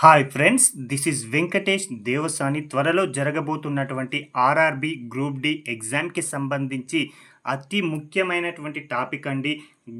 Hi friends this is Venkatesh Devasani. త్వరలో జరగబోతున్నటువంటి RRB group D ఎగ్జామ్కి సంబంధించి అతి ముఖ్యమైనటువంటి టాపిక్ అండి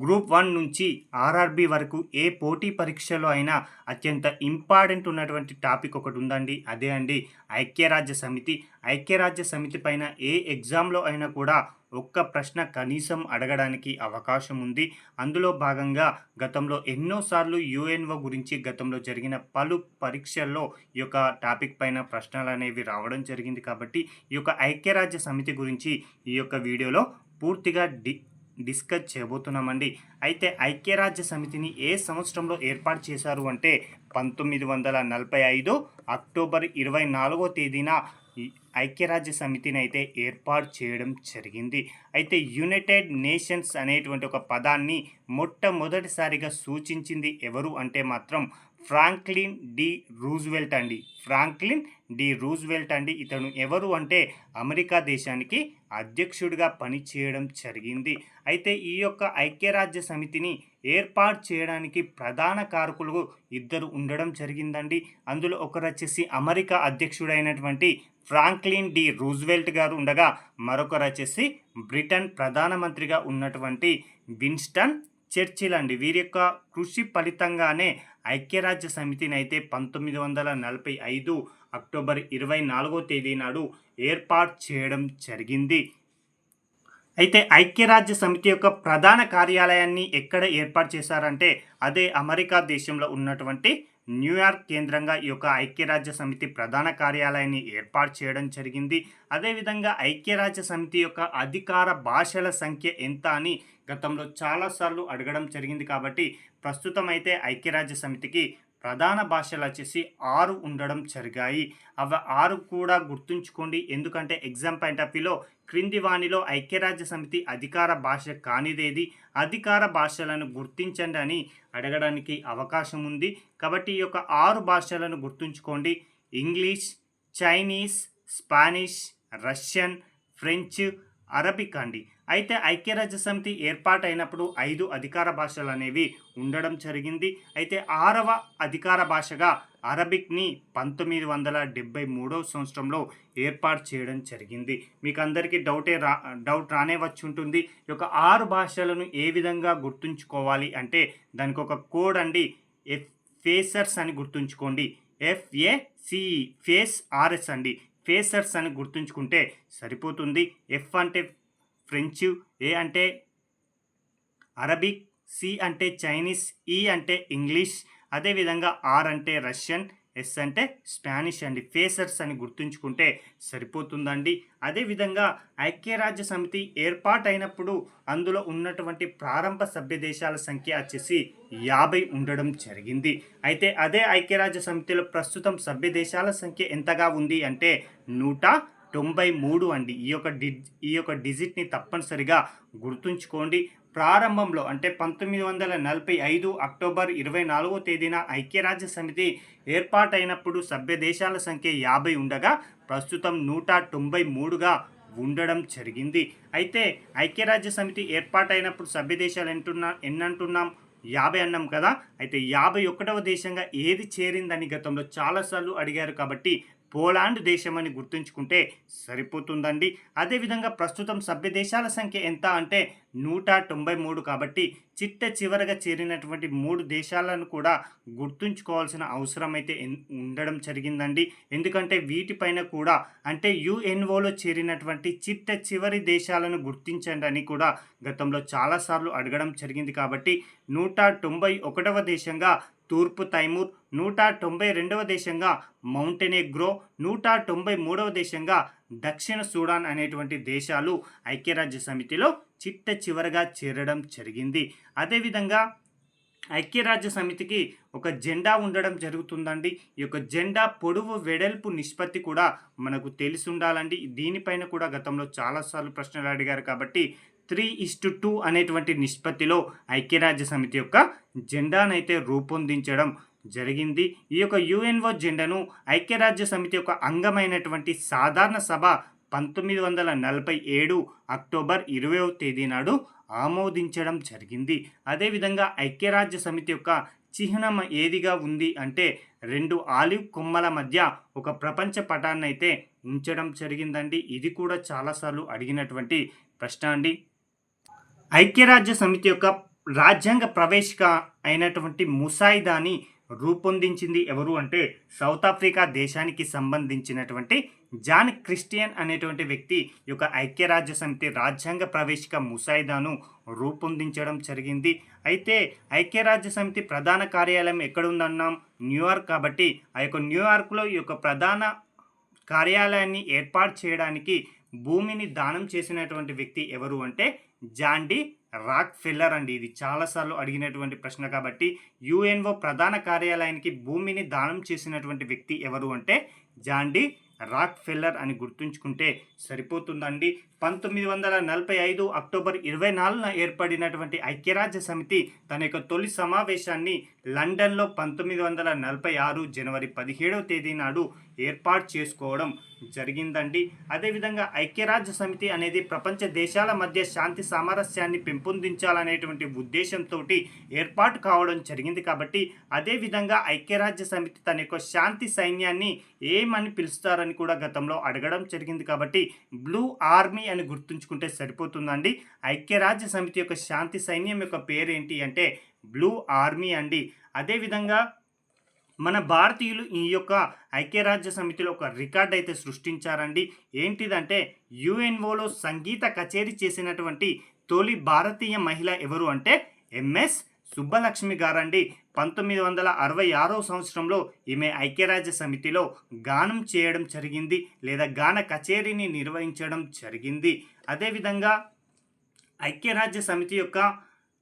గ్రూప్ వన్ నుంచి ఆర్ఆర్బి వరకు ఏ పోటీ పరీక్షలో అయినా అత్యంత ఇంపార్టెంట్ ఉన్నటువంటి టాపిక్ ఒకటి ఉందండి. అదే అండి ఐక్యరాజ్య సమితి. ఐక్యరాజ్య సమితి పైన ఏ ఎగ్జామ్లో అయినా కూడా ఒక్క ప్రశ్న కనీసం అడగడానికి అవకాశం ఉంది. అందులో భాగంగా గతంలో ఎన్నోసార్లు యుఎన్ఓ గురించి గతంలో జరిగిన పలు పరీక్షల్లో ఈ యొక్క టాపిక్ పైన ప్రశ్నలు అనేవి రావడం జరిగింది కాబట్టి ఈ యొక్క ఐక్యరాజ్య సమితి గురించి ఈ యొక్క వీడియోలో పూర్తిగా డి డిస్కస్ చేయబోతున్నామండి. అయితే ఐక్యరాజ్య సమితిని ఏ సంవత్సరంలో ఏర్పాటు చేశారు అంటే పంతొమ్మిది వందల నలభై ఐదు అక్టోబర్ ఇరవై నాలుగో తేదీన ఐక్యరాజ్య సమితిని అయితే ఏర్పాటు చేయడం జరిగింది. అయితే యునైటెడ్ నేషన్స్ అనేటువంటి ఒక పదాన్ని మొట్టమొదటిసారిగా సూచించింది ఎవరు అంటే మాత్రం ఫ్రాంక్లిన్ డి రూజ్వెల్ట్ అండి. ఫ్రాంక్లిన్ డి రూజ్వెల్ట్ అండి. ఇతను ఎవరు అంటే అమెరికా దేశానికి అధ్యక్షుడిగా పనిచేయడం జరిగింది. అయితే ఈ యొక్క ఐక్యరాజ్య సమితిని ఏర్పాటు చేయడానికి ప్రధాన కారకులు ఇద్దరు ఉండడం జరిగిందండి. అందులో ఒకరు వచ్చేసి అమెరికా అధ్యక్షుడైనటువంటి ఫ్రాంక్లిన్ డి రూజ్వెల్ట్ గారు ఉండగా మరొకరు వచ్చేసి బ్రిటన్ ప్రధానమంత్రిగా ఉన్నటువంటి విన్స్టన్ చర్చిల్ అండి వీరి యొక్క కృషి ఫలితంగానే ఐక్యరాజ్య సమితిని అయితే పంతొమ్మిది వందల నలభై ఐదు అక్టోబర్ ఇరవై నాలుగో తేదీ నాడు ఏర్పాటు చేయడం జరిగింది. అయితే ఐక్యరాజ్య సమితి యొక్క ప్రధాన కార్యాలయాన్ని ఎక్కడ ఏర్పాటు చేశారంటే అదే అమెరికా దేశంలో ఉన్నటువంటి న్యూయార్క్ కేంద్రంగా ఈ యొక్క ఐక్యరాజ్య సమితి ప్రధాన కార్యాలయాన్ని ఏర్పాటు చేయడం జరిగింది. అదేవిధంగా ఐక్యరాజ్య సమితి యొక్క అధికార భాషల సంఖ్య ఎంత అని గతంలో చాలాసార్లు అడగడం జరిగింది కాబట్టి ప్రస్తుతం అయితే ఐక్యరాజ్య సమితికి ప్రధాన భాషలు వచ్చేసి ఆరు ఉండడం జరిగాయి. అవి ఆరు కూడా గుర్తుంచుకోండి. ఎందుకంటే ఎగ్జామ్ పాయింట్ ఆఫ్ వ్యూలో క్రింది వాణిలో ఐక్యరాజ్య సమితి అధికార భాష కానిదేది. అధికార భాషలను గుర్తించండి అని అడగడానికి అవకాశం ఉంది. కాబట్టి ఈ యొక్క ఆరు భాషలను గుర్తుంచుకోండి. English Chinese Spanish Russian French Arabic అండి. అయితే ఐక్యరాజ్య సమితి ఏర్పాటైనప్పుడు ఐదు అధికార భాషలు అనేవి ఉండడం జరిగింది. అయితే ఆరవ అధికార భాషగా అరబిక్ని పంతొమ్మిది వందల డెబ్బై మూడవ సంవత్సరంలో ఏర్పాటు చేయడం జరిగింది. మీకు అందరికీ డౌటే రా డౌట్ రానే వచ్చి ఉంటుంది ఈ యొక్క ఆరు భాషలను ఏ విధంగా గుర్తుంచుకోవాలి అంటే దానికి ఒక కోడ్ అండి ఎఫ్ ఫేసర్స్ అని గుర్తుంచుకోండి. ఎఫ్ఏసిఈ ఫేస్ ఆర్ఎస్ అండి. ఫేసర్స్ అని గుర్తుంచుకుంటే సరిపోతుంది. ఎఫ్ అంటే ఫ్రెంచ్ ఏ అంటే అరబిక్ సి అంటే చైనీస్ ఈ అంటే ఇంగ్లీష్ అదేవిధంగా ఆర్ అంటే రష్యన్ ఎస్ అంటే స్పానిష్ అండి. ఫేసర్స్ అని గుర్తుంచుకుంటే సరిపోతుందండి. అదేవిధంగా ఐక్యరాజ్య సమితి ఏర్పాటైనప్పుడు అందులో ఉన్నటువంటి ప్రారంభ సభ్య దేశాల సంఖ్య వచ్చేసి యాభై ఉండడం జరిగింది. అయితే అదే ఐక్యరాజ్య సమితిలో ప్రస్తుతం సభ్య దేశాల సంఖ్య ఎంతగా ఉంది అంటే నూట తొంభై మూడు అండి. ఈ యొక్క డి ఈ యొక్క డిజిట్ని తప్పనిసరిగా గుర్తుంచుకోండి. ప్రారంభంలో అంటే పంతొమ్మిది వందల నలభై ఐదు అక్టోబర్ ఇరవై నాలుగో తేదీన ఐక్యరాజ్య సమితి ఏర్పాటైనప్పుడు సభ్య దేశాల సంఖ్య యాభై ఉండగా ప్రస్తుతం నూట తొంభై మూడుగా ఉండడం జరిగింది. అయితే ఐక్యరాజ్య సమితి ఏర్పాటైనప్పుడు సభ్య దేశాలు ఎంటున్నా ఎన్నంటున్నాం? యాభై అన్నాం కదా? అయితే యాభై ఒకటవ దేశంగా ఏది చేరిందని గతంలో చాలాసార్లు అడిగారు కాబట్టి పోలాండ్ దేశం అని గుర్తుంచుకుంటే సరిపోతుందండి. అదేవిధంగా ప్రస్తుతం సభ్య దేశాల సంఖ్య ఎంత అంటే నూట తొంభై మూడు కాబట్టి చిట్ట చివరగా చేరినటువంటి మూడు దేశాలను కూడా గుర్తుంచుకోవాల్సిన అవసరం అయితే ఉండడం జరిగిందండి. ఎందుకంటే వీటిపైన కూడా అంటే యుఎన్ఓలో చేరినటువంటి చిట్ట చివరి దేశాలను గుర్తించండి అని కూడా గతంలో చాలాసార్లు అడగడం జరిగింది కాబట్టి నూట తొంభై ఒకటవ దేశంగా తూర్పు తైమూర్ నూట తొంభై రెండవ దేశంగా మౌంటెనెగ్రో నూట తొంభై మూడవ దేశంగా దక్షిణ సూడాన్ అనేటువంటి దేశాలు ఐక్యరాజ్య సమితిలో చిట్ట చివరగా చేరడం జరిగింది. అదేవిధంగా ఐక్యరాజ్య సమితికి ఒక జెండా ఉండడం జరుగుతుందండి. ఈ యొక్క జెండా పొడవు వెడల్పు నిష్పత్తి కూడా మనకు తెలిసి ఉండాలండి. దీనిపైన కూడా గతంలో చాలాసార్లు ప్రశ్నలు అడిగారు కాబట్టి త్రీ ఇస్టు టూ అనేటువంటి నిష్పత్తిలో ఐక్యరాజ్య సమితి యొక్క జెండానైతే రూపొందించడం జరిగింది. ఈ యొక్క యుఎన్ఓ జెండాను ఐక్యరాజ్య సమితి యొక్క అంగమైనటువంటి సాధారణ సభ పంతొమ్మిది వందల నలభై ఏడు అక్టోబర్ ఇరవై తేదీ నాడు ఆమోదించడం జరిగింది. అదేవిధంగా ఐక్యరాజ్య సమితి యొక్క చిహ్నం ఏదిగా ఉంది అంటే రెండు ఆలివ్ కొమ్మల మధ్య ఒక ప్రపంచ పటాన్ని అయితే ఉంచడం జరిగిందండి. ఇది కూడా చాలాసార్లు అడిగినటువంటి ప్రశ్న అండి. ఐక్యరాజ్య సమితి యొక్క రాజ్యాంగ ప్రవేశిక అయినటువంటి ముసాయిదాని రూపొందించింది ఎవరు అంటే సౌత్ ఆఫ్రికా దేశానికి సంబంధించినటువంటి జాన్ క్రిస్టియన్ అనేటువంటి వ్యక్తి యొక్క ఐక్యరాజ్య సమితి రాజ్యాంగ ప్రవేశిక ముసాయిదాను రూపొందించడం జరిగింది. అయితే ఐక్యరాజ్య సమితి ప్రధాన కార్యాలయం ఎక్కడ ఉందన్నాం న్యూయార్క్ కాబట్టి ఆ యొక్క న్యూయార్క్లో ఈ యొక్క ప్రధాన కార్యాలయాన్ని ఏర్పాటు చేయడానికి భూమిని దానం చేసినటువంటి వ్యక్తి ఎవరు అంటే జాండి రాక్ ఫిల్లర్ అండి. ఇది చాలాసార్లు అడిగినటువంటి ప్రశ్న కాబట్టి యుఎన్ఓ ప్రధాన కార్యాలయానికి భూమిని దానం చేసినటువంటి వ్యక్తి ఎవరు అంటే జాండి రాక్ ఫెల్లర్ అని గుర్తుంచుకుంటే సరిపోతుందండి. పంతొమ్మిది వందల నలభై ఐదు అక్టోబర్ ఇరవై నాలుగున ఏర్పడినటువంటి ఐక్యరాజ్య సమితి తన యొక్క తొలి సమావేశాన్ని లండన్లో పంతొమ్మిది వందల నలభై ఆరు జనవరి పదిహేడవ తేదీ నాడు ఏర్పాటు చేసుకోవడం జరిగిందండి. అదేవిధంగా ఐక్యరాజ్య సమితి అనేది ప్రపంచ దేశాల మధ్య శాంతి సామరస్యాన్ని పెంపొందించాలనేటువంటి ఉద్దేశంతో ఏర్పాటు కావడం జరిగింది కాబట్టి అదేవిధంగా ఐక్యరాజ్య సమితి తన యొక్క శాంతి సైన్యాన్ని ఏమని పిలుస్తారని కూడా గతంలో అడగడం జరిగింది కాబట్టి బ్లూ ఆర్మీ అని గుర్తుంచుకుంటే సరిపోతుందండి. ఐక్యరాజ్య సమితి యొక్క శాంతి సైన్యం యొక్క పేరేంటి అంటే బ్లూ ఆర్మీ అండి. అదేవిధంగా మన భారతీయులు ఈ యొక్క ఐక్యరాజ్య సమితిలో ఒక రికార్డ్ అయితే సృష్టించారండి. ఏంటిదంటే యుఎన్ఓలో సంగీత కచేరీ చేసినటువంటి తొలి భారతీయ మహిళ ఎవరు అంటే ఎంఎస్ సుబ్బలక్ష్మి గారండి. పంతొమ్మిది వందల అరవై ఆరో సంవత్సరంలో ఈమె ఐక్యరాజ్య సమితిలో గానం చేయడం జరిగింది. లేదా గాన కచేరీని నిర్వహించడం జరిగింది. అదేవిధంగా ఐక్యరాజ్య సమితి యొక్క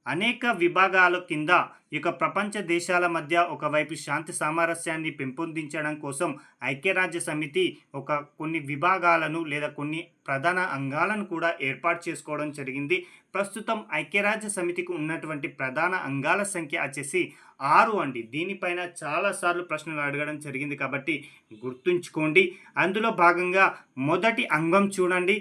అనేక విభాగాల కింద ఈ యొక్క ప్రపంచ దేశాల మధ్య ఒకవైపు శాంతి సామరస్యాన్ని పెంపొందించడం కోసం ఐక్యరాజ్య సమితి ఒక కొన్ని విభాగాలను లేదా కొన్ని ప్రధాన అంగాలను కూడా ఏర్పాటు చేసుకోవడం జరిగింది. ప్రస్తుతం ఐక్యరాజ్య సమితికి ఉన్నటువంటి ప్రధాన అంగాల సంఖ్య వచ్చేసి ఆరు అండి. దీనిపైన చాలాసార్లు ప్రశ్నలు అడగడం జరిగింది కాబట్టి గుర్తుంచుకోండి. అందులో భాగంగా మొదటి అంగం చూడండి.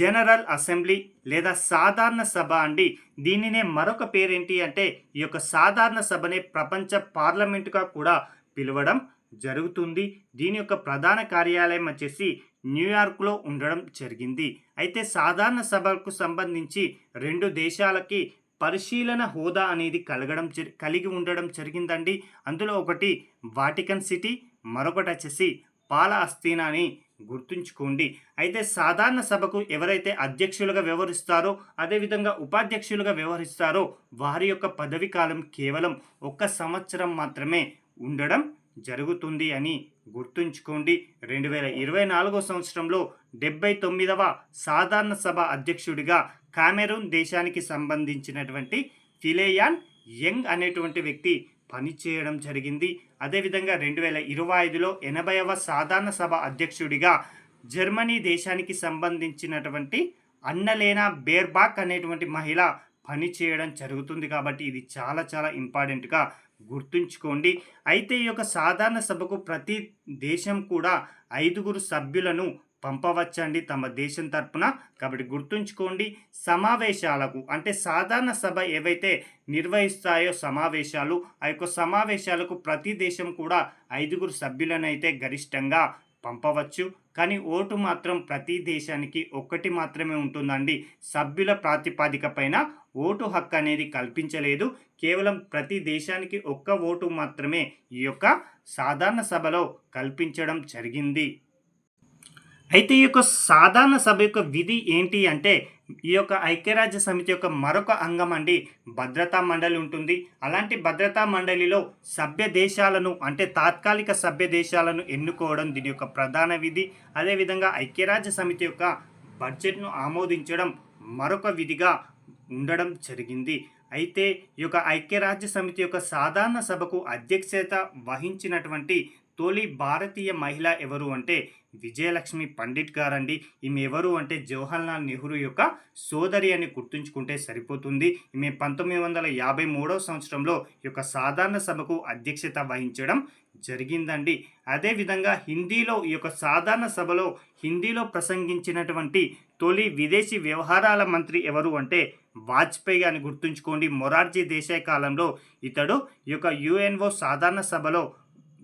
జనరల్ అసెంబ్లీ లేదా సాధారణ సభ అండి. దీనినే మరొక పేరేంటి అంటే ఈ యొక్క సాధారణ సభనే ప్రపంచ పార్లమెంటుగా కూడా పిలవడం జరుగుతుంది. దీని యొక్క ప్రధాన కార్యాలయం వచ్చేసి న్యూయార్క్లో ఉండడం జరిగింది. అయితే సాధారణ సభకు సంబంధించి రెండు దేశాలకి పరిశీలన హోదా అనేది కలగడం కలిగి ఉండడం జరిగిందండి. అందులో ఒకటి వాటికన్ సిటీ మరొకటి వచ్చేసి పాల అస్థీనా అని గుర్తుంచుకోండి. అయితే సాధారణ సభకు ఎవరైతే అధ్యక్షులుగా వ్యవహరిస్తారో అదేవిధంగా ఉపాధ్యక్షులుగా వ్యవహరిస్తారో వారి యొక్క పదవి కాలం కేవలం ఒక్క సంవత్సరం మాత్రమే ఉండడం జరుగుతుంది అని గుర్తుంచుకోండి. రెండు వేల ఇరవై నాలుగో సంవత్సరంలో డెబ్బై తొమ్మిదవ సాధారణ సభ అధ్యక్షుడిగా కామెరూన్ దేశానికి సంబంధించినటువంటి ఫిలేయాన్ యంగ్ అనేటువంటి వ్యక్తి పనిచేయడం జరిగింది. అదేవిధంగా రెండు వేల ఇరవై ఐదులో ఎనభైవ సాధారణ సభ అధ్యక్షుడిగా జర్మనీ దేశానికి సంబంధించినటువంటి అన్నలేనా బేర్బాక్ అనేటువంటి మహిళ పనిచేయడం జరుగుతుంది కాబట్టి ఇది చాలా చాలా ఇంపార్టెంట్గా గుర్తుంచుకోండి. అయితే ఈ యొక్క సాధారణ సభకు ప్రతి దేశం కూడా ఐదుగురు సభ్యులను పంపవచ్చండి తమ దేశం తరపున. కాబట్టి గుర్తుంచుకోండి సమావేశాలకు అంటే సాధారణ సభ ఏవైతే నిర్వహిస్తాయో సమావేశాలు ఆ యొక్క సమావేశాలకు ప్రతి దేశం కూడా ఐదుగురు సభ్యులను అయితే గరిష్టంగా పంపవచ్చు. కానీ ఓటు మాత్రం ప్రతి దేశానికి ఒక్కటి మాత్రమే ఉంటుందండి. సభ్యుల ప్రాతిపాదిక పైన ఓటు హక్కు అనేది కల్పించలేదు. కేవలం ప్రతి దేశానికి ఒక్క ఓటు మాత్రమే ఈ యొక్క సాధారణ సభలో కల్పించడం జరిగింది. అయితే ఈ యొక్క సాధారణ సభ యొక్క విధి ఏంటి అంటే ఈ యొక్క ఐక్యరాజ్య సమితి యొక్క మరొక అంగం అండి భద్రతా మండలి ఉంటుంది. అలాంటి భద్రతా మండలిలో సభ్య దేశాలను అంటే తాత్కాలిక సభ్య దేశాలను ఎన్నుకోవడం దీని యొక్క ప్రధాన విధి. అదేవిధంగా ఐక్యరాజ్య సమితి యొక్క బడ్జెట్ను ఆమోదించడం మరొక విధిగా ఉండడం జరిగింది. అయితే ఈ యొక్క ఐక్యరాజ్య సమితి యొక్క సాధారణ సభకు అధ్యక్షత వహించినటువంటి తొలి భారతీయ మహిళ ఎవరు అంటే విజయలక్ష్మి పండిట్ గారండి. ఈమె ఎవరు అంటే జవహర్లాల్ నెహ్రూ యొక్క సోదరి అని గుర్తుంచుకుంటే సరిపోతుంది. ఈమె పంతొమ్మిది వందల యాభై మూడవ సంవత్సరంలో ఈ యొక్క సాధారణ సభకు అధ్యక్షత వహించడం జరిగిందండి. అదేవిధంగా హిందీలో ఈ యొక్క సాధారణ సభలో హిందీలో ప్రసంగించినటువంటి తొలి విదేశీ వ్యవహారాల మంత్రి ఎవరు అంటే వాజ్పేయి అని గుర్తుంచుకోండి. మొరార్జీ దేశాయ్ కాలంలో ఇతడు ఈ యొక్క యుఎన్ఓ సాధారణ సభలో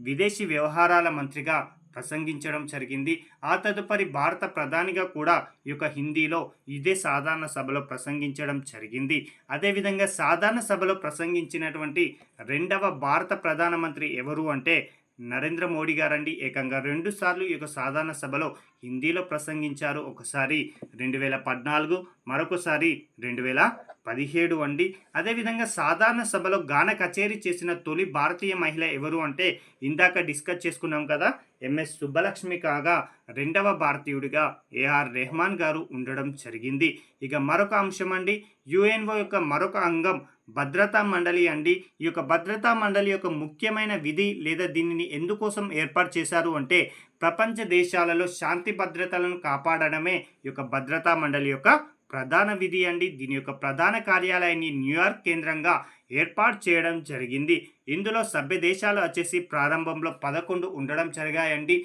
విదేశీ వ్యవహారాల మంత్రిగా ప్రసంగించడం జరిగింది. ఆ తదుపరి భారత ప్రధానిగా కూడా ఈ యొక్క హిందీలో ఇదే సాధారణ సభలో ప్రసంగించడం జరిగింది. అదేవిధంగా సాధారణ సభలో ప్రసంగించినటువంటి రెండవ భారత ప్రధానమంత్రి ఎవరు అంటే నరేంద్ర మోడీ గారండి. ఏకంగా రెండుసార్లు ఈ యొక్క సాధారణ సభలో హిందీలో ప్రసంగించారు. ఒకసారి రెండు వేల పద్నాలుగు మరొకసారి రెండు వేల పదిహేడు అండి. అదేవిధంగా సాధారణ సభలో గాన కచేరీ చేసిన తొలి భారతీయ మహిళ ఎవరు అంటే ఇందాక డిస్కస్ చేసుకున్నాం కదా ఎంఎస్ సుబ్బలక్ష్మి కాగా రెండవ భారతీయుడిగా ఏఆర్ రెహమాన్ గారు ఉండడం జరిగింది. ఇక మరొక అంశం అండి యుఎన్ఓ యొక్క మరొక అంగం భద్రతా మండలి అండి. ఈ యొక్క భద్రతా మండలి యొక్క ముఖ్యమైన విధి లేదా దీనిని ఎందుకోసం ఏర్పాటు చేశారు అంటే ప్రపంచ దేశాలలో శాంతి భద్రతలను కాపాడడమే ఈ యొక్క భద్రతా మండలి యొక్క ప్రధాన విధి అండి. దీని యొక్క ప్రధాన కార్యాలయాన్ని న్యూయార్క్ కేంద్రంగా ఏర్పాటు చేయడం జరిగింది. ఇందులో సభ్య దేశాలు వచ్చేసి ప్రారంభంలో పదకొండు ఉండడం జరిగాయండి.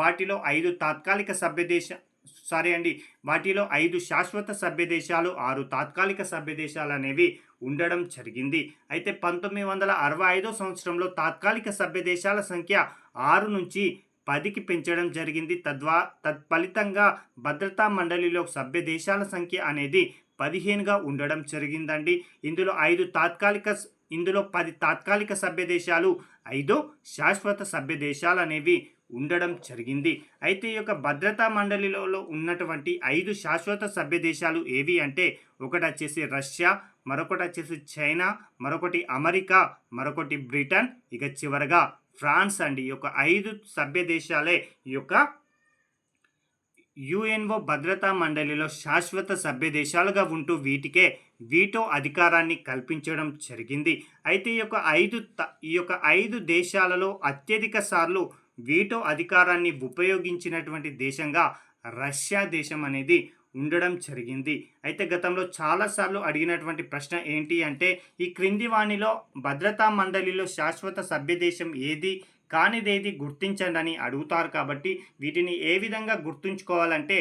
వాటిలో ఐదు తాత్కాలిక సభ్య దేశ సారీ అండి వాటిలో ఐదు శాశ్వత సభ్య దేశాలు ఆరు తాత్కాలిక సభ్య దేశాలు అనేవి ఉండడం జరిగింది. అయితే పంతొమ్మిది వందల అరవై ఐదో సంవత్సరంలో తాత్కాలిక సభ్య దేశాల సంఖ్య ఆరు నుంచి పదికి పెంచడం జరిగింది. తద్వా తత్ఫలితంగా భద్రతా మండలిలో సభ్య దేశాల సంఖ్య అనేది పదిహేనుగా ఉండడం జరిగిందండి. ఇందులో ఐదు తాత్కాలిక ఇందులో పది తాత్కాలిక సభ్య దేశాలు ఐదు శాశ్వత సభ్య దేశాలు అనేవి ఉండడం జరిగింది. అయితే ఈ యొక్క భద్రతా మండలిలో ఉన్నటువంటి ఐదు శాశ్వత సభ్య దేశాలు ఏవి అంటే ఒకటి వచ్చేసి రష్యా మరొకటి వచ్చేసి చైనా మరొకటి అమెరికా మరొకటి బ్రిటన్ ఇక చివరగా ఫ్రాన్స్ అండి. ఈ యొక్క ఐదు సభ్య దేశాలే ఈ యొక్క యుఎన్ఓ భద్రతా మండలిలో శాశ్వత సభ్య దేశాలుగా ఉంటూ వీటికే వీటో అధికారాన్ని కల్పించడం జరిగింది. అయితే ఈ యొక్క ఐదు త- ఈ యొక్క ఐదు దేశాలలో అత్యధిక సార్లు వీటో అధికారాన్ని ఉపయోగించినటువంటి దేశంగా రష్యా దేశం అనేది ఉండడం జరిగింది. అయితే గతంలో చాలాసార్లు అడిగినటువంటి ప్రశ్న ఏంటి అంటే ఈ క్రింది వాణిలో భద్రతా మండలిలో శాశ్వత సభ్య దేశం ఏది? కానిదేది? గుర్తించండి అని అడుగుతారు కాబట్టి వీటిని ఏ విధంగా గుర్తుంచుకోవాలంటే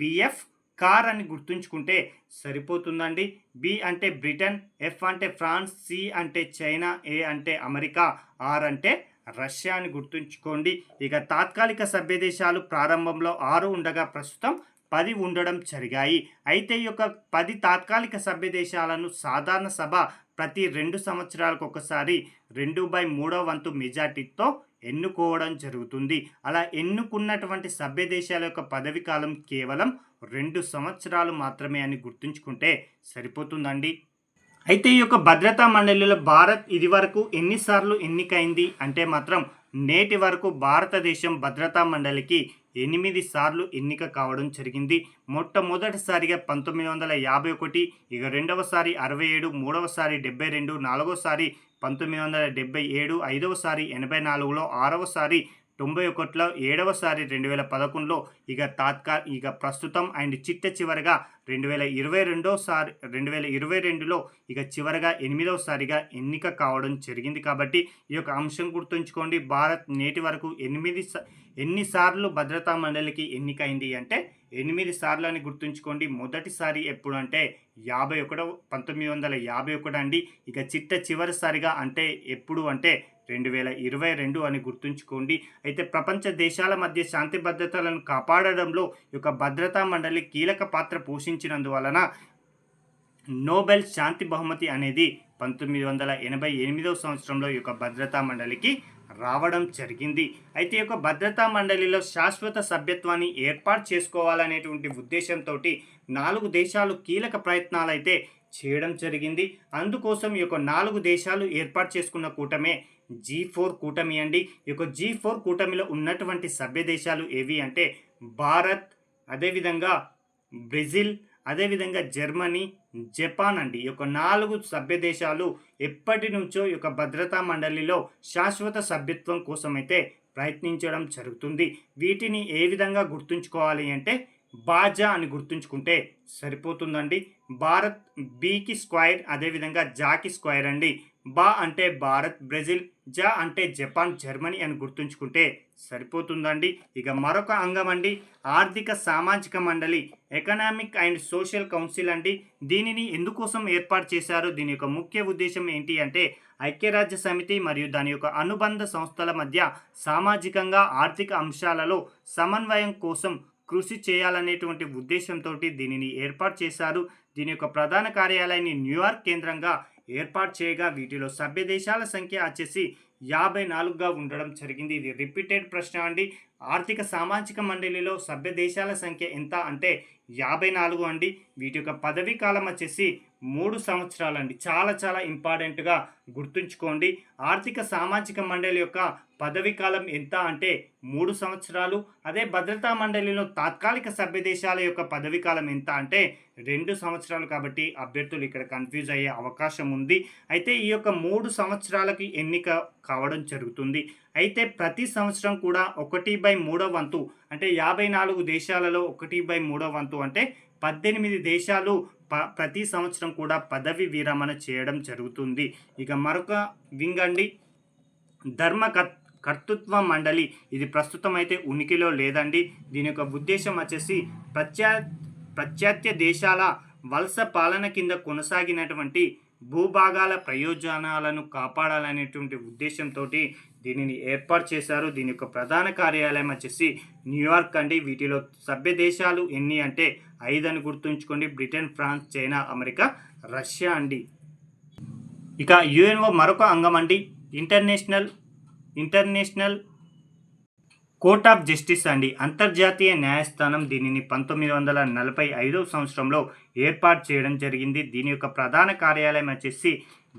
బిఎఫ్ కార్ అని గుర్తుంచుకుంటే సరిపోతుందండి. బి అంటే బ్రిటన్ ఎఫ్ అంటే ఫ్రాన్స్ సి అంటే చైనా ఏ అంటే అమెరికా ఆర్ అంటే రష్యా అని గుర్తుంచుకోండి. ఇక తాత్కాలిక సభ్య దేశాలు ప్రారంభంలో ఆరు ఉండగా ప్రస్తుతం పది ఉండడం జరిగాయి. అయితే ఈ యొక్క పది తాత్కాలిక సభ్య దేశాలను సాధారణ సభ ప్రతి రెండు సంవత్సరాలకు ఒకసారి రెండు బై మూడో వంతు మెజార్టీతో ఎన్నుకోవడం జరుగుతుంది. అలా ఎన్నుకున్నటువంటి సభ్య దేశాల యొక్క పదవి కాలం కేవలం రెండు సంవత్సరాలు మాత్రమే అని గుర్తుంచుకుంటే సరిపోతుందండి. అయితే ఈ యొక్క భద్రతా మండలిలో భారత్ ఇది వరకు ఎన్నిసార్లు ఎన్నికైంది అంటే మాత్రం నేటి వరకు భారతదేశం భద్రతా మండలికి ఎనిమిది సార్లు ఎన్నిక కావడం జరిగింది. మొట్టమొదటిసారిగా పంతొమ్మిది వందల యాభై ఒకటి ఇక రెండవసారి అరవై ఏడు మూడవసారి డెబ్బై రెండు నాలుగవసారి పంతొమ్మిది వందల డెబ్బై ఏడు ఐదవసారి ఎనభై నాలుగులో ఆరవసారి తొంభై ఒకటిలో ఏడవసారి రెండు వేల పదకొండులో ఇక తాత్కా ఇక ప్రస్తుతం అండ్ చిట్ట చివరగా రెండు వేల ఇరవై రెండోసారి రెండు వేల ఇరవై రెండులో ఇక చివరగా ఎనిమిదవసారిగా ఎన్నిక కావడం జరిగింది కాబట్టి ఈ యొక్క అంశం గుర్తుంచుకోండి. భారత్ నేటి వరకు ఎనిమిది స- ఎన్నిసార్లు భద్రతా మండలికి ఎన్నికైంది అంటే ఎనిమిది సార్లు అని గుర్తుంచుకోండి. మొదటిసారి ఎప్పుడు అంటే యాభై ఒకటో పంతొమ్మిది వందల యాభై ఒకటి అండి. ఇక చిట్ట చివరిసారిగా అంటే ఎప్పుడు అంటే రెండు వేల ఇరవై రెండు అని గుర్తుంచుకోండి. అయితే ప్రపంచ దేశాల మధ్య శాంతి భద్రతలను కాపాడడంలో ఈ యొక్క భద్రతా మండలి కీలక పాత్ర పోషించినందువలన నోబెల్ శాంతి బహుమతి అనేది పంతొమ్మిది వందల ఎనభై ఎనిమిదవ సంవత్సరంలో ఈ యొక్క భద్రతా మండలికి రావడం జరిగింది. అయితే ఈ యొక్క భద్రతా మండలిలో శాశ్వత సభ్యత్వాన్ని ఏర్పాటు చేసుకోవాలనేటువంటి ఉద్దేశంతో నాలుగు దేశాలు కీలక ప్రయత్నాలు అయితే చేయడం జరిగింది. అందుకోసం ఈ యొక్క నాలుగు దేశాలు ఏర్పాటు చేసుకున్న కూటమే జీ ఫోర్ కూటమి అండి. ఈ యొక్క జీ ఫోర్ కూటమిలో ఉన్నటువంటి సభ్య దేశాలు ఏవి అంటే భారత్ అదేవిధంగా బ్రెజిల్ అదేవిధంగా జర్మనీ జపాన్ అండి. ఈ యొక్క నాలుగు సభ్య దేశాలు ఎప్పటి నుంచో ఈ యొక్క భద్రతా మండలిలో శాశ్వత సభ్యత్వం కోసమైతే ప్రయత్నించడం జరుగుతుంది. వీటిని ఏ విధంగా గుర్తుంచుకోవాలి అంటే బాజా అని గుర్తుంచుకుంటే సరిపోతుందండి. భారత్ బీకి స్క్వైర్ అదేవిధంగా జాకి స్క్వైర్ అండి. బా అంటే భారత్ బ్రెజిల్ జా అంటే జపాన్ జర్మనీ అని గుర్తుంచుకుంటే సరిపోతుందండి. ఇక మరొక అంగం అండి. ఆర్థిక సామాజిక మండలి ఎకనామిక్ అండ్ సోషల్ కౌన్సిల్ అండి. దీనిని ఎందుకోసం ఏర్పాటు చేశారు? దీని యొక్క ముఖ్య ఉద్దేశం ఏంటి అంటే ఐక్యరాజ్య సమితి మరియు దాని యొక్క అనుబంధ సంస్థల మధ్య సామాజికంగా ఆర్థిక అంశాలలో సమన్వయం కోసం కృషి చేయాలనేటువంటి ఉద్దేశంతో దీనిని ఏర్పాటు చేశారు. దీని యొక్క ప్రధాన కార్యాలయాన్ని న్యూయార్క్ కేంద్రంగా ఏర్పాటు చేయగా వీటిలో సభ్య దేశాల సంఖ్య వచ్చేసి యాభై నాలుగుగా ఉండడం జరిగింది. ఇది రిపీటెడ్ ప్రశ్న అండి. ఆర్థిక సామాజిక మండలిలో సభ్య దేశాల సంఖ్య ఎంత అంటే యాభై నాలుగు అండి. వీటి యొక్క పదవీ కాలం వచ్చేసి మూడు సంవత్సరాలండి. చాలా చాలా ఇంపార్టెంట్గా గుర్తుంచుకోండి. ఆర్థిక సామాజిక మండలి యొక్క పదవీ కాలం ఎంత అంటే మూడు సంవత్సరాలు. అదే భద్రతా మండలిలో తాత్కాలిక సభ్య దేశాల యొక్క పదవీ కాలం ఎంత అంటే రెండు సంవత్సరాలు కాబట్టి అభ్యర్థులు ఇక్కడ కన్ఫ్యూజ్ అయ్యే అవకాశం ఉంది. అయితే ఈ యొక్క మూడు సంవత్సరాలకి ఎన్నిక కావడం జరుగుతుంది. అయితే ప్రతి సంవత్సరం కూడా ఒకటి బై మూడో వంతు అంటే యాభై నాలుగు దేశాలలో ఒకటి బై మూడో వంతు అంటే పద్దెనిమిది దేశాలు ప్రతి సంవత్సరం కూడా పదవి విరమణ చేయడం జరుగుతుంది. ఇక మరొక వింగ్ అండి ధర్మ కర్తృత్వ మండలి. ఇది ప్రస్తుతం అయితే ఉనికిలో లేదండి. దీని యొక్క ఉద్దేశం వచ్చేసి ప్రత్యా పాశ్చాత్య దేశాల వలస పాలన కింద కొనసాగినటువంటి భూభాగాల ప్రయోజనాలను కాపాడాలనేటువంటి ఉద్దేశంతో దీనిని ఏర్పాటు చేశారు. దీని యొక్క ప్రధాన కార్యాలయం వచ్చేసి న్యూయార్క్ అండి. వీటిలో సభ్య దేశాలు ఎన్ని అంటే ఐదు అని గుర్తుంచుకోండి. Britain France China America Russia అండి. ఇక యుఎన్ఓ మరొక అంగం అండి. International international court of justice అండి. అంతర్జాతీయ న్యాయస్థానం దీనిని పంతొమ్మిది వందల నలభై ఐదవ సంవత్సరంలో ఏర్పాటు చేయడం జరిగింది. దీని యొక్క ప్రధాన కార్యాలయం వచ్చేసి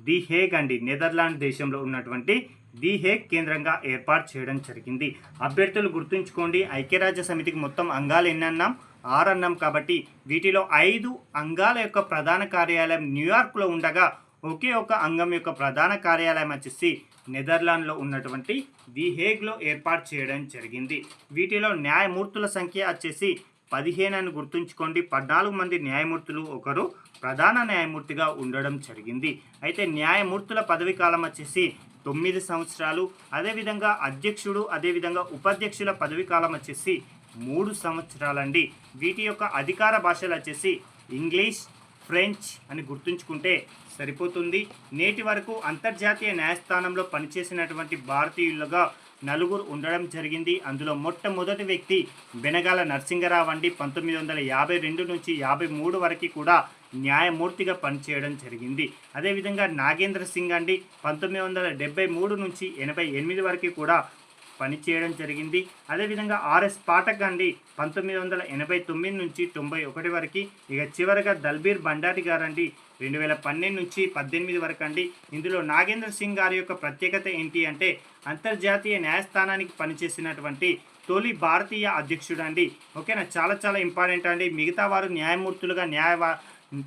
ది హేగ్ అండి. నెదర్లాండ్ దేశంలో ఉన్నటువంటి ది హేగ్ కేంద్రంగా ఏర్పాటు చేయడం జరిగింది. అభ్యర్థులు గుర్తుంచుకోండి ఐక్యరాజ్య సమితికి మొత్తం అంగాలు ఎన్నన్నాం? ఆరు అన్నాం కాబట్టి వీటిలో ఐదు అంగాల యొక్క ప్రధాన కార్యాలయం న్యూయార్క్లో ఉండగా ఒకే ఒక అంగం యొక్క ప్రధాన కార్యాలయం వచ్చేసి నెదర్లాండ్లో ఉన్నటువంటి ది హేగ్లో ఏర్పాటు చేయడం జరిగింది. వీటిలో న్యాయమూర్తుల సంఖ్య వచ్చేసి పదిహేను అని గుర్తుంచుకోండి. పద్నాలుగు మంది న్యాయమూర్తులు ఒకరు ప్రధాన న్యాయమూర్తిగా ఉండడం జరిగింది. అయితే న్యాయమూర్తుల పదవి కాలం వచ్చేసి తొమ్మిది సంవత్సరాలు. అదేవిధంగా అధ్యక్షుడు అదేవిధంగా ఉపాధ్యక్షుల పదవి కాలం వచ్చేసి మూడు సంవత్సరాలండి. వీటి యొక్క అధికార భాషలు వచ్చేసి ఇంగ్లీష్ ఫ్రెంచ్ అని గుర్తుంచుకుంటే సరిపోతుంది. నేటి వరకు అంతర్జాతీయ న్యాయస్థానంలో పనిచేసినటువంటి భారతీయులుగా నలుగురు ఉండడం జరిగింది. అందులో మొట్టమొదటి వ్యక్తి బెనగాల నరసింగరావు అండి. పంతొమ్మిది వందల యాభై రెండు నుంచి యాభై మూడు వరకు కూడా న్యాయమూర్తిగా పనిచేయడం జరిగింది. అదేవిధంగా నాగేంద్ర సింగ్ అండి పంతొమ్మిది వందల డెబ్బై మూడు నుంచి ఎనభై ఎనిమిది వరకు కూడా పనిచేయడం జరిగింది. అదేవిధంగా ఆర్ఎస్ పాఠక్ అండి పంతొమ్మిది వందల ఎనభై తొమ్మిది నుంచి తొంభై ఒకటి వరకు ఇక చివరగా దల్బీర్ భండారి గారండి రెండు వేల పన్నెండు నుంచి పద్దెనిమిది వరకు అండి. ఇందులో నాగేంద్ర సింగ్ గారి యొక్క ప్రత్యేకత ఏంటి అంటే అంతర్జాతీయ న్యాయస్థానానికి పనిచేసినటువంటి తొలి భారతీయ అధ్యక్షుడు అండి. ఓకేనా? చాలా చాలా ఇంపార్టెంట్ అండి. మిగతా వారు న్యాయమూర్తులుగా న్యాయ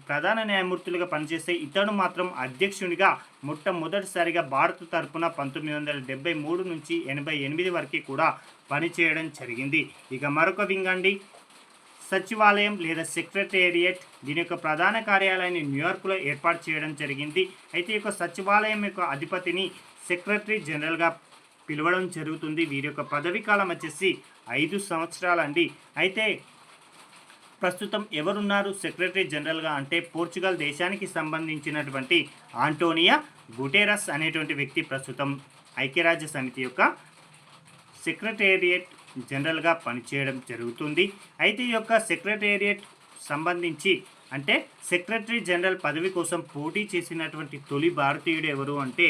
ప్రధాన న్యాయమూర్తులుగా పనిచేస్తే ఇతడు మాత్రం అధ్యక్షునిగా మొట్టమొదటిసారిగా భారత్ తరపున పంతొమ్మిది వందల డెబ్బై మూడు నుంచి ఎనభై ఎనిమిది వరకు కూడా పనిచేయడం జరిగింది. ఇక మరొక వింగ్ అండి సచివాలయం లేదా సెక్రటేరియట్ దీని యొక్క ప్రధాన కార్యాలయాన్ని న్యూయార్క్లో ఏర్పాటు చేయడం జరిగింది. అయితే ఈ యొక్క సచివాలయం యొక్క అధిపతిని సెక్రటరీ జనరల్గా పిలవడం జరుగుతుంది. వీరి యొక్క పదవీ కాలం వచ్చేసి ఐదు సంవత్సరాలండి. అయితే ప్రస్తుతం ఎవరున్నారు? సెక్రటరీ జనరల్గా అంటే పోర్చుగల్ దేశానికి సంబంధించినటువంటి ఆంటోనియా గుటేరస్ అనేటువంటి వ్యక్తి ప్రస్తుతం ఐక్యరాజ్య సమితి యొక్క సెక్రటేరియట్ జనరల్గా పనిచేయడం జరుగుతుంది. అయితే ఈ యొక్క సెక్రటేరియట్ సంబంధించి అంటే సెక్రటరీ జనరల్ పదవి కోసం పోటీ చేసినటువంటి తొలి భారతీయుడు ఎవరు అంటే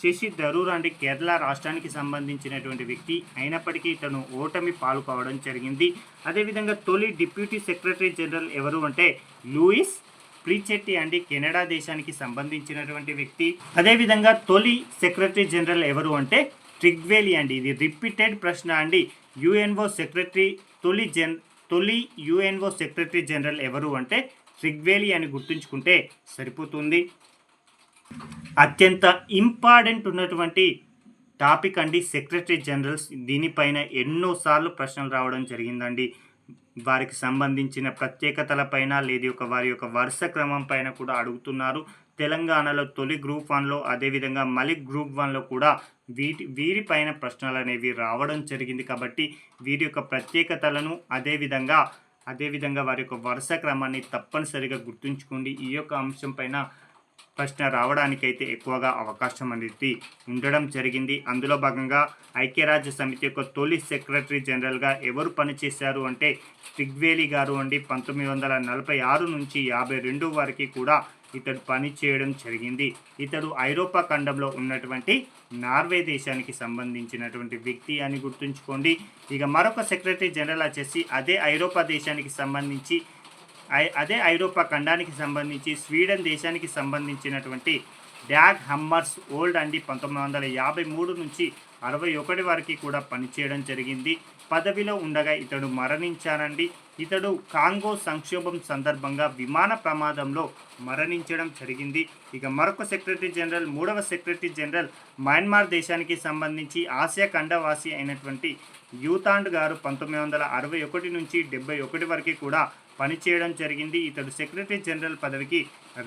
శశి థరూర్ అండి కేరళ రాష్ట్రానికి సంబంధించినటువంటి వ్యక్తి అయినప్పటికీ ఇతను ఓటమి పాల్గొవడం జరిగింది. అదేవిధంగా తొలి డిప్యూటీ సెక్రటరీ జనరల్ ఎవరు అంటే లూయిస్ ప్రీచెట్టి అండి కెనడా దేశానికి సంబంధించినటువంటి వ్యక్తి. అదేవిధంగా తొలి సెక్రటరీ జనరల్ ఎవరు అంటే ట్రిగ్వేలి అండి. ఇది రిపీటెడ్ ప్రశ్న అండి. యుఎన్ఓ సెక్రటరీ తొలి జన్ తొలి యుఎన్ఓ సెక్రటరీ జనరల్ ఎవరు అంటే ట్రిగ్వేలి అని గుర్తుంచుకుంటే సరిపోతుంది. అత్యంత ఇంపార్టెంట్ ఉన్నటువంటి టాపిక్ అండి సెక్రటరీ జనరల్స్. దీనిపైన ఎన్నోసార్లు ప్రశ్నలు రావడం జరిగిందండి. వారికి సంబంధించిన ప్రత్యేకతల పైన లేదా ఒక వారి యొక్క వరుస క్రమం పైన కూడా అడుగుతున్నారు. తెలంగాణలో తొలి గ్రూప్ వన్లో అదేవిధంగా మలిక్ గ్రూప్ వన్లో కూడా వీటి వీరిపైన ప్రశ్నలు అనేవి రావడం జరిగింది. కాబట్టి వీరి యొక్క ప్రత్యేకతలను అదేవిధంగా అదేవిధంగా వారి యొక్క వరుస క్రమాన్ని తప్పనిసరిగా గుర్తుంచుకోండి. ఈ యొక్క అంశం పైన ప్రశ్న రావడానికైతే ఎక్కువగా అవకాశం అనేది ఉండడం జరిగింది. అందులో భాగంగా ఐక్యరాజ్య సమితి యొక్క తొలి సెక్రటరీ జనరల్గా ఎవరు పనిచేశారు అంటే స్టిగ్వేలి గారు అండి. పంతొమ్మిది వందల నలభై ఆరు నుంచి యాభై రెండు వరకు కూడా ఇతడు పని చేయడం జరిగింది. ఇతడు ఐరోపా ఖండంలో ఉన్నటువంటి నార్వే దేశానికి సంబంధించినటువంటి వ్యక్తి అని గుర్తుంచుకోండి. ఇక మరొక సెక్రటరీ జనరల్ వచ్చేసి అదే ఐరోపా దేశానికి సంబంధించి అదే ఐరోపా ఖండానికి సంబంధించి స్వీడన్ దేశానికి సంబంధించినటువంటి డ్యాగ్ హమ్మర్స్ ఓల్డ్ అండి పంతొమ్మిది వందల యాభై మూడు నుంచి అరవై ఒకటి వరకు కూడా పనిచేయడం జరిగింది. పదవిలో ఉండగా ఇతడు మరణించారండి ఇతడు కాంగో సంక్షోభం సందర్భంగా విమాన ప్రమాదంలో మరణించడం జరిగింది. ఇక మరొక సెక్రటరీ జనరల్ మూడవ సెక్రటరీ జనరల్ మయన్మార్ దేశానికి సంబంధించి ఆసియా ఖండవాసి అయినటువంటి యూతాండ్ గారు పంతొమ్మిది వందల అరవై ఒకటి నుంచి డెబ్బై ఒకటి వరకు కూడా పనిచేయడం జరిగింది. ఇతడు సెక్రటరీ జనరల్ పదవికి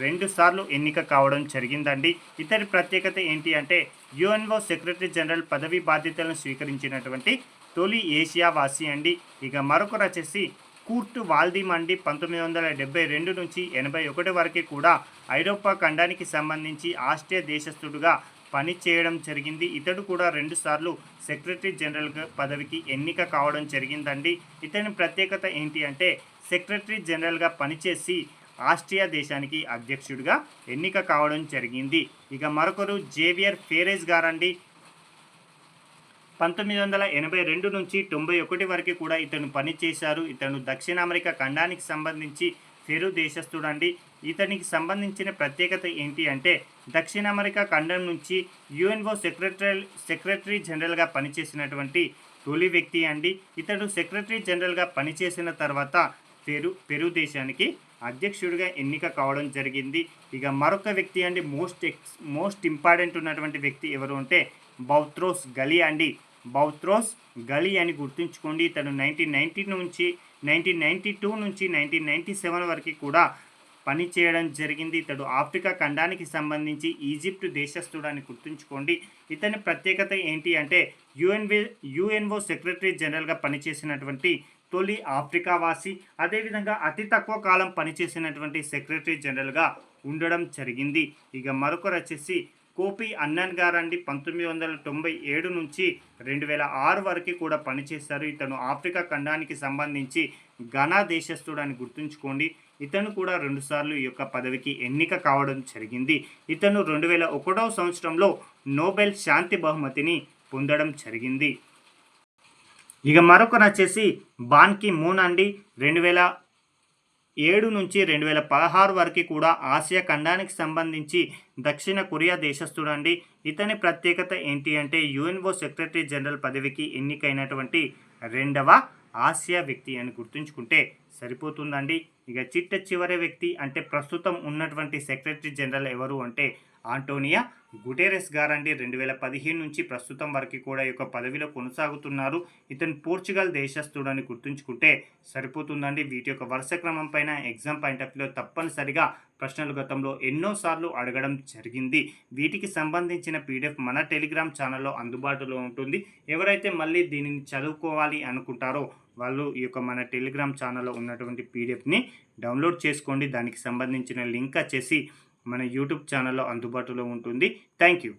రెండు సార్లు ఎన్నిక కావడం జరిగిందండి. ఇతడి ప్రత్యేకత ఏంటి అంటే యుఎన్ఓ సెక్రటరీ జనరల్ పదవి బాధ్యతలను స్వీకరించినటువంటి తొలి ఏషియా వాసి అండి. ఇక మరొకరు వచ్చేసి కూర్ట్ వాల్దీమ్ అండి. పంతొమ్మిది వందల డెబ్బై రెండు నుంచి ఎనభై ఒకటి వరకు కూడా ఐరోపా ఖండానికి సంబంధించి ఆస్ట్రియా దేశస్థుడుగా పని చేయడం జరిగింది. ఇతడు కూడా రెండుసార్లు సెక్రటరీ జనరల్ పదవికి ఎన్నిక కావడం జరిగిందండి. ఇతని ప్రత్యేకత ఏంటి అంటే సెక్రటరీ జనరల్గా పనిచేసి ఆస్ట్రియా దేశానికి అధ్యక్షుడిగా ఎన్నిక కావడం జరిగింది. ఇక మరొకరు జేవియర్ ఫేరేజ్ గారండి. పంతొమ్మిది వందల ఎనభై రెండు నుంచి తొంభై ఒకటి వరకు కూడా ఇతను పనిచేశారు. ఇతను దక్షిణ అమెరికా ఖండానికి సంబంధించి పెరు దేశస్థుడండి. ఇతనికి సంబంధించిన ప్రత్యేకత ఏంటి అంటే దక్షిణ అమెరికా ఖండం నుంచి యుఎన్ఓ సెక్రటరీ సెక్రటరీ జనరల్గా పనిచేసినటువంటి తొలి వ్యక్తి అండి. ఇతడు సెక్రటరీ జనరల్గా పనిచేసిన తర్వాత పెరు పెరు దేశానికి అధ్యక్షుడిగా ఎన్నిక కావడం జరిగింది. ఇక మరొక వ్యక్తి అండి మోస్ట్ ఎక్స్ మోస్ట్ ఇంపార్టెంట్ ఉన్నటువంటి వ్యక్తి ఎవరు అంటే బౌత్రోస్ గలి అండి. బౌత్రోస్ గలి అని గుర్తుంచుకోండి. తను నైన్టీన్ నైన్టీ నుంచి నైన్టీన్ నైన్టీ టూ నుంచి నైన్టీన్ నైన్టీ సెవెన్ వరకు కూడా పనిచేయడం జరిగింది. ఇతడు ఆఫ్రికా ఖండానికి సంబంధించి ఈజిప్ట్ దేశస్థుడని గుర్తుంచుకోండి. ఇతని ప్రత్యేకత ఏంటి అంటే యుఎన్వి యుఎన్ఓ సెక్రటరీ జనరల్గా పనిచేసినటువంటి తొలి ఆఫ్రికా వాసి అదేవిధంగా అతి తక్కువ కాలం పనిచేసినటువంటి సెక్రటరీ జనరల్గా ఉండడం జరిగింది. ఇక మరొకరు వచ్చేసి కోపి అన్నన్ గారండి పంతొమ్మిది వందల తొంభై ఏడు నుంచి రెండు వేల ఆరు వరకు కూడా పనిచేశారు. ఇతను ఆఫ్రికా ఖండానికి సంబంధించి ఘనా దేశస్థుడు అని గుర్తుంచుకోండి. ఇతను కూడా రెండుసార్లు ఈ యొక్క పదవికి ఎన్నిక కావడం జరిగింది. ఇతను రెండు వేల ఒకటవ సంవత్సరంలో నోబెల్ శాంతి బహుమతిని పొందడం జరిగింది. ఇక మరొకరు వచ్చేసి బాన్కి మూన్ అండి రెండు వేల ఏడు నుంచి రెండు వేల పదహారు వరకు కూడా ఆసియా ఖండానికి సంబంధించి దక్షిణ కొరియా దేశస్థుడండి. ఇతని ప్రత్యేకత ఏంటి అంటే యుఎన్ఓ సెక్రటరీ జనరల్ పదవికి ఎన్నికైనటువంటి రెండవ ఆసియా వ్యక్తి అని గుర్తుంచుకుంటే సరిపోతుందండి. ఇక చిట్ట చివరి వ్యక్తి అంటే ప్రస్తుతం ఉన్నటువంటి సెక్రటరీ జనరల్ ఎవరు అంటే ఆంటోనియా గుటెరెస్ గారండి. రెండు వేల పదిహేను నుంచి ప్రస్తుతం వరకు కూడా ఈ యొక్క పదవిలో కొనసాగుతున్నారు. ఇతను పోర్చుగల్ దేశస్థుడని గుర్తుంచుకుంటే సరిపోతుందండి. వీటి యొక్క వరుస క్రమం పైన ఎగ్జామ్ పాయింట్ ఆఫ్ వ్యూలో తప్పనిసరిగా ప్రశ్నలు గతంలో ఎన్నోసార్లు అడగడం జరిగింది. వీటికి సంబంధించిన పీడిఎఫ్ మన టెలిగ్రామ్ ఛానల్లో అందుబాటులో ఉంటుంది. ఎవరైతే మళ్ళీ దీనిని చదువుకోవాలి అనుకుంటారో వాళ్ళు ఈ యొక్క మన టెలిగ్రామ్ ఛానల్లో ఉన్నటువంటి పీడిఎఫ్ని డౌన్లోడ్ చేసుకోండి. దానికి సంబంధించిన లింక్ వచ్చేసి మన యూట్యూబ్ ఛానల్లో అందుబాటులో ఉంటుంది. Thank you.